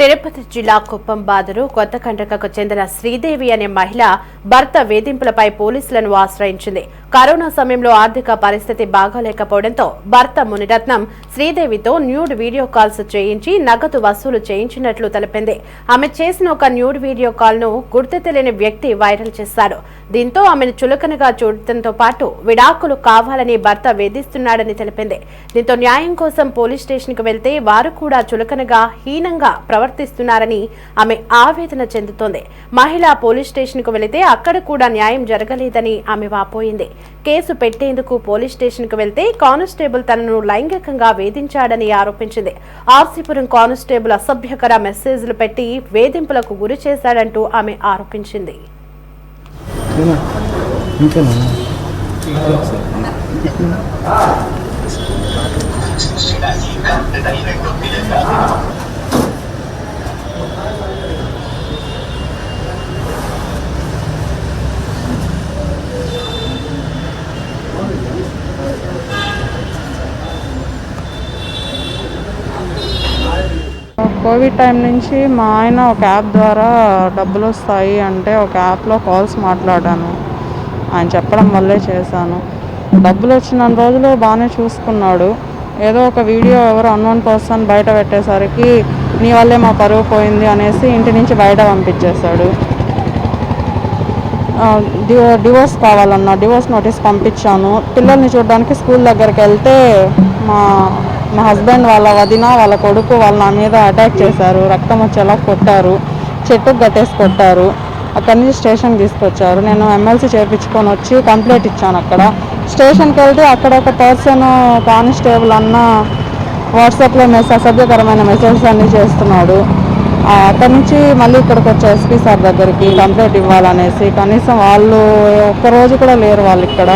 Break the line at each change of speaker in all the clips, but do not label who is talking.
తిరుపతి జిల్లా కుప్పం కొత్త కండకకు చెందిన శ్రీదేవి అనే మహిళ భర్త వేధింపులపై పోలీసులను ఆశ్రయించింది. కరోనా సమయంలో ఆర్థిక పరిస్థితి బాగాలేకపోవడంతో భర్త మునిరత్నం శ్రీదేవితో న్యూడ్ వీడియో కాల్స్ చేయించి నగదు వసూలు చేయించినట్లు తెలిపింది. ఆమె చేసిన ఒక న్యూడ్ వీడియో కాల్ను గుర్తు తెలియని వ్యక్తి వైరల్ చేశాడు దీంతో ఆమెను చులకనగా చూడటంతో పాటు విడాకులు కావాలని భర్త వేధిస్తున్నాడని తెలిపింది. దీంతో న్యాయం కోసం పోలీస్ స్టేషన్కు వెళ్తే వారు కూడా చులకనగా హీనంగా ప్రవర్తిస్తున్నారని ఆమె ఆవేదన చెందుతోంది. మహిళ పోలీస్ స్టేషన్కు వెళితే అక్కడ కూడా న్యాయం జరగలేదని ఆమె వాపోయింది. కేసు పెట్టేందుకు పోలీస్ స్టేషన్కు వెళ్తే కానిస్టేబుల్ తనను లైంగికంగా వేధించాడని ఆరోపించింది. ఆర్సీపురం కానిస్టేబుల్ అసభ్యకర మెసేజ్లు పెట్టి వేధింపులకు గురి చేశాడంటూ ఆమె ఆరోపించింది.
ఏనా
కోవిడ్ టైం నుంచి మా ఆయన ఒక యాప్ ద్వారా డబ్బులు వస్తాయి అంటే ఒక యాప్లో కాల్స్ మాట్లాడాను. ఆయన చెప్పడం వల్లే చేశాను. డబ్బులు వచ్చిన రోజులు బాగానే చూసుకున్నాడు. ఏదో ఒక వీడియో ఎవరో అన్నోన్ పర్సన్ బయట పెట్టేసరికి నీ వల్లే మా పరువు పోయింది అనేసి ఇంటి నుంచి బయట పంపించేశాడు. డివోర్స్ కావాలన్నా డివోర్స్ నోటీస్ పంపించాను. పిల్లల్ని చూడడానికి స్కూల్ దగ్గరికి వెళ్తే మా మా హస్బెండ్ వాళ్ళ వదిన వాళ్ళ కొడుకు వాళ్ళ నా మీద అటాక్ చేశారు. రక్తం వచ్చేలా కొట్టారు. చెట్టుకు కట్టేసి కొట్టారు. అక్కడి నుంచి స్టేషన్ తీసుకొచ్చారు. నేను ఎమ్మెల్సీ చేయించుకొని వచ్చి కంప్లైంట్ ఇచ్చాను అక్కడ. స్టేషన్కి వెళ్తే అక్కడ ఒక పర్సన్ కానిస్టేబుల్ అన్న వాట్సాప్లో మెసేజ్ అసభ్యకరమైన మెసేజెస్ అన్నీ చేస్తున్నాడు. అక్కడి నుంచి మళ్ళీ ఇక్కడికి వచ్చే ఎస్పీ సార్ దగ్గరికి కంప్లైంట్ ఇవ్వాలనేసి కనీసం వాళ్ళు ఒక్కరోజు కూడా లేరు వాళ్ళు ఇక్కడ.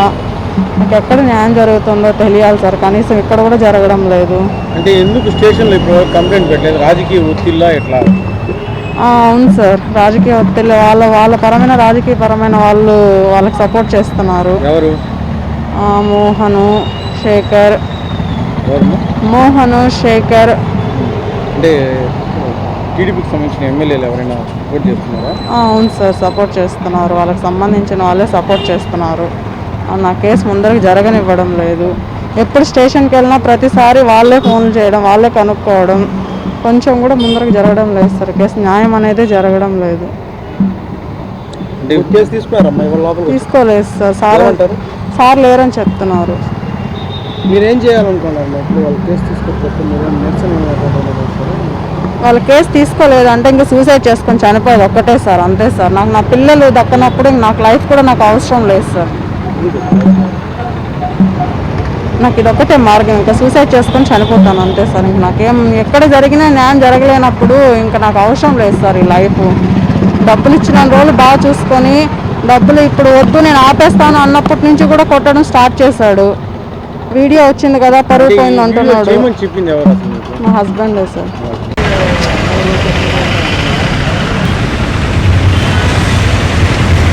ఎక్కడ న్యాయం జరుగుతుందో తెలియాలి సార్. కనీసం ఇక్కడ కూడా జరగడం లేదు.
అంటే ఎందుకు స్టేషన్లో ఇప్పుడు కంప్లైంట్ పెట్టలేదు? రాజకీయ ఒత్తిళ్ళ ఎట్లా?
ఆ, అవును సార్. రాజకీయ ఒత్తిడి వాళ్ళ వాళ్ళ పరమైన రాజకీయ పరమైన వాళ్ళు వాళ్ళకి సపోర్ట్ చేస్తున్నారు.
ఎవరు?
ఆ, మోహను శేఖర్. మోహను శేఖర్.
అంటే టీడీపీకి సంబంధించిన ఎమ్మెల్యేలు ఎవరైనా సపోర్ట్ చేస్తున్నారా?
అవును సార్. సపోర్ట్ చేస్తున్నారు. వాళ్ళకి సంబంధించిన వాళ్ళే సపోర్ట్ చేస్తున్నారు. నా కేసు ముందరకు జరగనివ్వడం లేదు. ఎప్పుడు స్టేషన్కి వెళ్ళినా ప్రతిసారి వాళ్ళే ఫోన్లు చేయడం వాళ్ళే కనుక్కోవడం కొంచెం కూడా ముందరకు జరగడం లేదు సార్. కేసు న్యాయం అనేది జరగడం లేదు. తీసుకోలేదు సార్. సార్? సార్ లేరని చెప్తున్నారు.
మీరేం వాళ్ళు కేసు
తీసుకోలేదు అంటే ఇంకా సూసైడ్ చేసుకొని చనిపోయేది ఒక్కటే సార్. అంతే సార్. నాకు నా పిల్లలు దక్కనప్పుడు నాకు లైఫ్ కూడా నాకు అవసరం లేదు సార్. నాకు ఇది ఒక్కటే మార్గం. ఇంకా సూసైడ్ చేసుకొని చనిపోతాను అంతే సార్. ఇంక నాకేం ఎక్కడ జరిగినా న్యాయం జరగలేనప్పుడు ఇంకా నాకు అవసరం లేదు సార్ ఈ లైఫ్ డబ్బులు ఇచ్చిన రోజులు బాగా చూసుకొని డబ్బులు ఇప్పుడు వద్దు నేను ఆపేస్తాను అన్నప్పటి నుంచి కూడా కొట్టడం స్టార్ట్ చేశాడు. వీడియో వచ్చింది కదా పరుగు
అంటే ఈ
పోయింది
వీడియో
అంటున్నాడు మా హస్బెండ్ సార్.